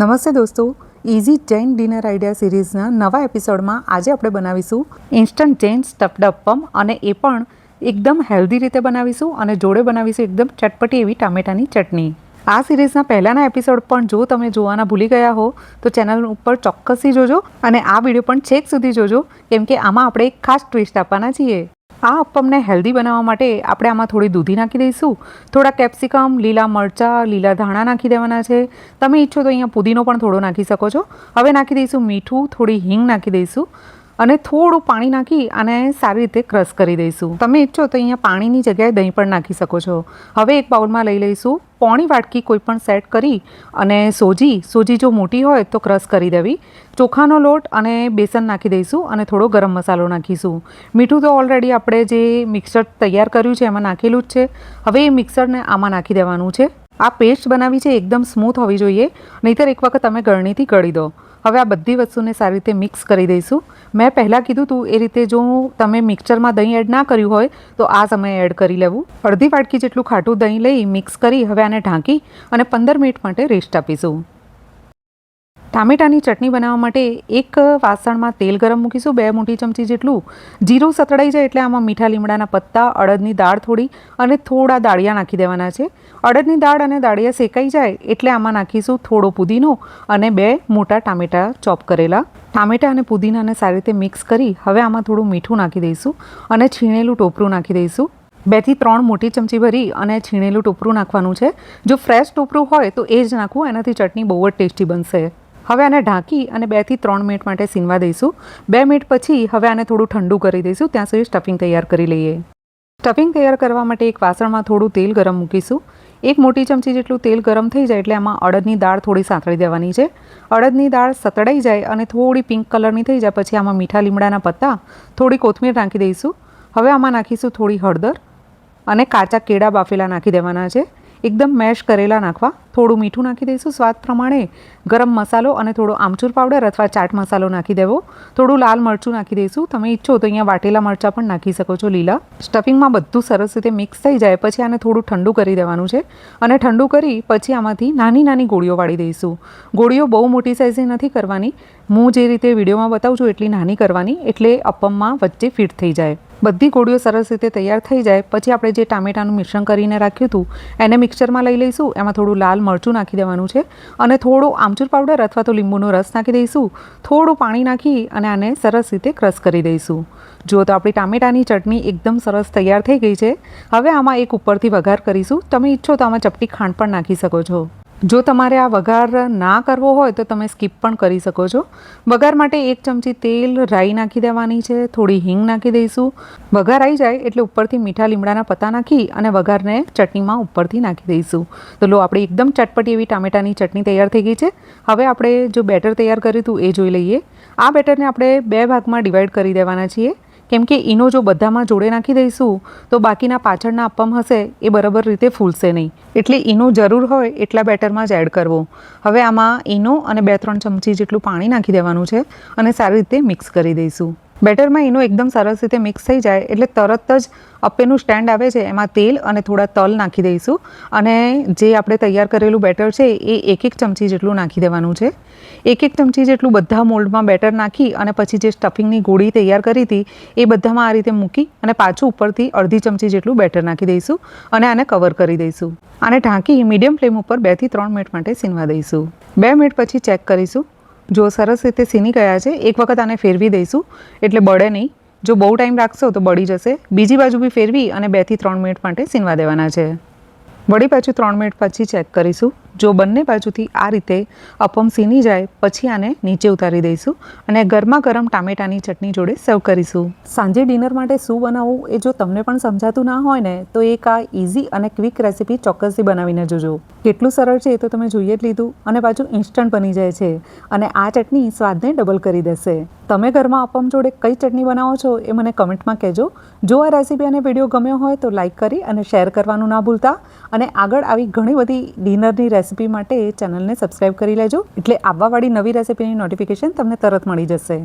નમસ્તે દોસ્તો easy Jain dinner idea સિરીઝના નવા એપિસોડમાં આજે આપણે બનાવીશું ઇન્સ્ટન્ટ જૈન સ્ટફડ અપ્પમ અને એ પણ એકદમ હેલ્ધી રીતે બનાવીશું અને જોડે બનાવીશું એકદમ ચટપટી એવી ટામેટાની ચટણી. આ સિરીઝના પહેલાંના એપિસોડ પણ જો તમે જોવાના ભૂલી ગયા હો, તો ચેનલ ઉપર ચોક્કસથી જોજો અને આ વીડિયો પણ છેક સુધી જોજો, કેમ કે આમાં આપણે એક ખાસ ટ્વિસ્ટ આપવાના છીએ. આ અપ્પમને હેલ્ધી બનાવવા માટે આપણે આમાં થોડી દૂધી નાખી દઈશું. થોડા કેપ્સિકમ, લીલા મરચાં, લીલા ધાણા નાખી દેવાના છે. તમે ઈચ્છો તો અહીંયા પુદીનો પણ થોડો નાખી શકો છો. હવે નાખી દઈશું મીઠું, થોડી હિંગ નાખી દઈશું અને થોડું પાણી નાખી અને સારી રીતે ક્રશ કરી દઈશું. તમે ઈચ્છો તો અહીંયા પાણીની જગ્યાએ દહીં પણ નાખી શકો છો. હવે એક બાઉલમાં લઈ લઈશું. પોણી વાટકી કોઈ પણ સેટ કરી અને સોજી સોજી જો મોટી હોય તો ક્રશ કરી દેવી. ચોખાનો લોટ અને બેસન નાખી દઈશું અને થોડો ગરમ મસાલો નાખીશું. મીઠું તો ઓલરેડી આપણે જે મિક્સર તૈયાર કર્યું છે એમાં નાખેલું જ છે. હવે એ મિક્સરને આમાં નાખી દેવાનું છે. આ પેસ્ટ બનાવી છે, એકદમ સ્મૂથ હોવી જોઈએ. નહીંતર એક વખત તમે ગળણીથી ગળી દો. હવે આ બધી વસ્તુને સારી રીતે મિક્સ કરી દઈશું. મેં પહેલાં કીધું હતું એ રીતે જો તમે મિક્સરમાં દહીં એડ ના કર્યું હોય, તો આ સમયે એડ કરી લેવું. અડધી વાટકી જેટલું ખાટું દહીં લઈ મિક્સ કરી હવે આને ઢાંકી અને પંદર મિનિટ માટે રેસ્ટ આપીશું. ટામેટાની ચટણી બનાવવા માટે એક વાસણમાં તેલ ગરમ મૂકીશું, બે મોટી ચમચી જેટલું. જીરું સતડાઈ જાય એટલે આમાં મીઠા લીમડાના પત્તા, અડદની દાળ થોડી અને થોડા દાળિયા નાખી દેવાના છે. અડદની દાળ અને દાળિયા શેકાઈ જાય એટલે આમાં નાખીશું થોડો પુદીનો અને બે મોટા ટામેટા ચોપ કરેલા. ટામેટા અને પુદીનાને સારી રીતે મિક્સ કરી હવે આમાં થોડું મીઠું નાખી દઈશું અને છીણેલું ટોપરું નાખી દઈશું. બેથી ત્રણ મોટી ચમચી ભરી અને છીણેલું ટોપરું નાખવાનું છે. જો ફ્રેશ ટોપરું હોય તો એ જ નાખવું, એનાથી ચટણી બહુ જ ટેસ્ટી બનશે. હવે આને ઢાંકી અને બેથી ત્રણ મિનિટ માટે સીનવા દઈશું. બે મિનિટ પછી હવે આને થોડું ઠંડુ કરી દઈશું. ત્યાં સુધી સ્ટફિંગ તૈયાર કરી લઈએ. સ્ટફિંગ તૈયાર કરવા માટે એક વાસણમાં થોડું તેલ ગરમ મૂકીશું. એક મોટી ચમચી જેટલું તેલ ગરમ થઈ જાય એટલે આમાં અડદની દાળ થોડી સાંતળી દેવાની છે. અડદની દાળ સતડાઈ જાય અને થોડી પિંક કલરની થઈ જાય પછી આમાં મીઠા લીમડાના પત્તા, થોડી કોથમીર નાખી દઈશું. હવે આમાં નાખીશું થોડી હળદર અને કાચા કેળા બાફેલા નાખી દેવાના છે. એકદમ મેશ કરેલા નાખવા. થોડું મીઠું નાખી દઈશું. સ્વાદ પ્રમાણે ગરમ મસાલો અને થોડો આમચૂર પાવડર અથવા ચાટ મસાલો નાખી દેવો. થોડું લાલ મરચું નાખી દઈશું. તમે ઈચ્છો તો અહીંયા વાટેલા મરચાં પણ નાખી શકો છો લીલા. સ્ટફિંગમાં બધું સરસ રીતે મિક્સ થઈ જાય. પછી આને થોડું ઠંડુ કરી દેવાનું છે. અને ઠંડુ કરી પછી આમાંથી નાની નાની ગોળીઓ વાળી દઈશું. ગોળીઓ બહુ મોટી સાઇઝની નથી કરવાની. હું જે રીતે વિડીયોમાં બતાવું છું એટલી નાની કરવાની. એટલે અપમમાં વચ્ચે ફિટ થઈ જાય. બધી ગોળીઓ સરસ રીતે તૈયાર થઈ જાય. પછી આપણે જે ટામેટાનું મિશ્રણ કરીને રાખ્યું હતું, એને મિક્સરમાં લઈ લઈશું. એમાં થોડું લાલ મરચું નાખી દેવાનું છે અને થોડું આમચૂર પાવડર અથવા તો લીંબુનો રસ નાખી દઈશું. થોડું પાણી નાખી અને આને સરસ રીતે ક્રશ કરી દઈશું. જુઓ તો આપણી ટામેટાની ચટણી એકદમ સરસ તૈયાર થઈ ગઈ છે. હવે આમાં એક ઉપરથી વઘાર કરીશું. તમે ઈચ્છો તો આમાં ચપટી ખાંડ પણ નાખી શકો છો. જો તમારે આ વઘાર ના કરવો હોય તો તમે સ્કીપ પણ કરી શકો છો. વઘાર માટે એક ચમચી તેલ રાઈ નાખી દેવાની છે, થોડી હિંગ નાખી દઈશું. વઘાર આવી જાય એટલે ઉપરથી મીઠા લીમડાના પત્તા નાખી અને વઘારને ચટણીમાં ઉપરથી નાખી દઈશું. તો લો, આપણે એકદમ ચટપટી એવી ટામેટાની ચટણી તૈયાર થઈ ગઈ છે. હવે આપણે જો બેટર તૈયાર કર્યું હતું એ જોઈ લઈએ. આ બેટરને આપણે બે ભાગમાં ડિવાઈડ કરી દેવાના છીએ. કેમ કે ઈનો જો બધામાં જોડે નાખી દઈશું, તો બાકીના પાછળના અપમ હશે, એ બરાબર રીતે ફૂલશે નહીં. એટલે ઈનો જરૂર હોય, એટલા બેટરમાં જ એડ કરવો. હવે આમાં ઈનો અને બે ત્રણ ચમચી જેટલું પાણી નાખી દેવાનું છે, અને સારી રીતે મિક્સ કરી દઈશું. બેટરમાં એનું એકદમ સરસ રીતે મિક્સ થઈ જાય એટલે તરત જ અપ્પેનું સ્ટેન્ડ આવે છે, એમાં તેલ અને થોડા તલ નાખી દઈશું. અને જે આપણે તૈયાર કરેલું બેટર છે, એ એક એક ચમચી જેટલું નાખી દેવાનું છે. એક એક ચમચી જેટલું બધા મોલ્ડમાં બેટર નાખી અને પછી જે સ્ટફિંગની ગોળી તૈયાર કરી હતી, એ બધામાં આ રીતે મૂકી અને પાછું ઉપરથી અડધી ચમચી જેટલું બેટર નાખી દઈશું અને આને કવર કરી દઈશું. આને ઢાંકી મીડિયમ ફ્લેમ ઉપર બેથી ત્રણ મિનિટ માટે સીનવા દઈશું. બે મિનિટ પછી ચેક કરીશું. જો સરસ રીતે સીની ગયા છે, એક વખત આને ફેરવી દઈશું. એટલે બળે નહીં. જો બહુ ટાઈમ રાખશો તો બળી જશે. બીજી બાજુ બી ફેરવી અને બેથી ત્રણ મિનિટ માટે સીનવા દેવાના છે. વળી પાછું ત્રણ મિનિટ પછી ચેક કરીશું. જો બંને બાજુથી આ રીતે અપમ સીની જાય, પછી આને નીચે ઉતારી દઈશું અને ગરમા ગરમ ટામેટાની ચટણી જોડે સર્વ કરીશું. સાંજે ડિનર માટે શું બનાવવું એ જો તમને પણ સમજાતું ના હોય ને, તો એક આ ઇઝી અને ક્વિક રેસીપી ચોક્કસથી બનાવીને જોજો. કેટલું સરળ છે એ તો તમે જોઈએ જ લીધું અને પાછું ઇન્સ્ટન્ટ બની જાય છે અને આ ચટણી સ્વાદને ડબલ કરી દેશે. તમે ઘરમાં અપમ જોડે કઈ ચટણી બનાવો છો એ મને કમેન્ટમાં કહેજો. જો આ રેસીપી અને વીડિયો ગમ્યો હોય તો લાઇક કરી અને શેર કરવાનું ના ભૂલતા. અને આગળ આવી ઘણી બધી ડિનરની રેસીપી માટે ચેનલને સબસ્ક્રાઈબ કરી લેજો. એટલે આવવાવાળી નવી રેસીપીની નોટિફિકેશન તમને તરત મળી જશે.